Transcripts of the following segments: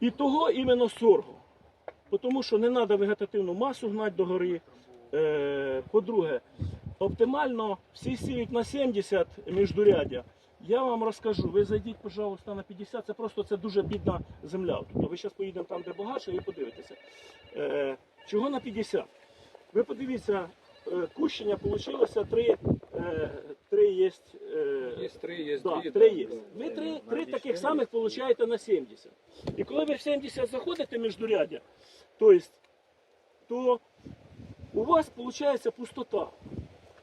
І того іменно сорго. Тому що не треба вегетативну масу гнати до гори. Е, по-друге, оптимально всі сіють на 70 міждурядя. Я вам розкажу, ви зайдіть, пожалуйста, на 50, це просто це дуже бідна земля. Тобто ви зараз поїдемо там, де багатше, і подивитеся. Е, чого на 50? Ви подивіться, е, кущення вийшло три, е, три є. Е, Є три, є Да, дві. три є. Ви три, три таких самих получаєте на 70. І коли ви в 70 заходите міждурядя, то, то у вас виходить пустота.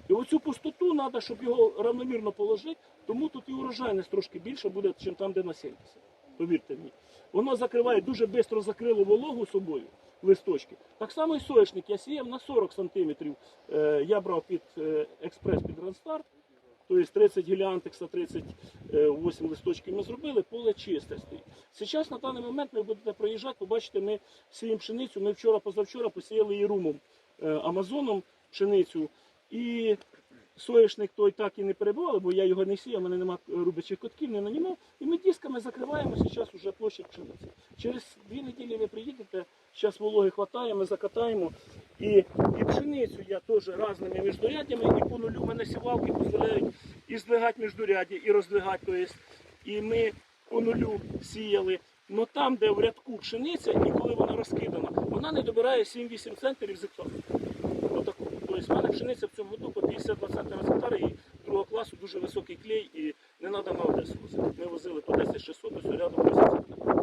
І оцю пустоту треба, щоб його равномірно положити, тому тут і урожайність трошки більше буде, ніж там, де на 70. Повірте мені. Воно закриває, дуже швидко закрило вологу собою, листочки. Так само і соняшник я сіяв на 40 см. Я брав під е, експрес під Ранстарт. Тобто 30 гіліантекса, 38 листочків ми зробили, поле чисте стоїть. Зараз на даний момент ви будете проїжджати, побачите, ми сіємо пшеницю. Ми вчора, позавчора посіяли її румом, е, Амазоном пшеницю. І соняшник той так і не перебували, бо я його не сіяв, у мене немає рубячих котків, не нанімав. І ми дисками закриваємо зараз уже площадь пшениці. Через дві неділі ви приїдете, зараз вологи хватає, ми закатаємо. І, і пшеницю я теж різними міждурядями, і по нулю мене сівалки дозволяють і здвигати міждуряддя, і роздвигати. Тобто, і ми по нулю сіяли. Но там, де в рядку пшениця, і коли вона розкидана, вона не добирає 7-8 центнерів з. Отаку. Тобто в мене пшениця в цьому году по 52 центнера з і другого класу дуже високий клей і не треба на Одесу возити. Ми возили по 10 600, ось рядом 10 центнерів.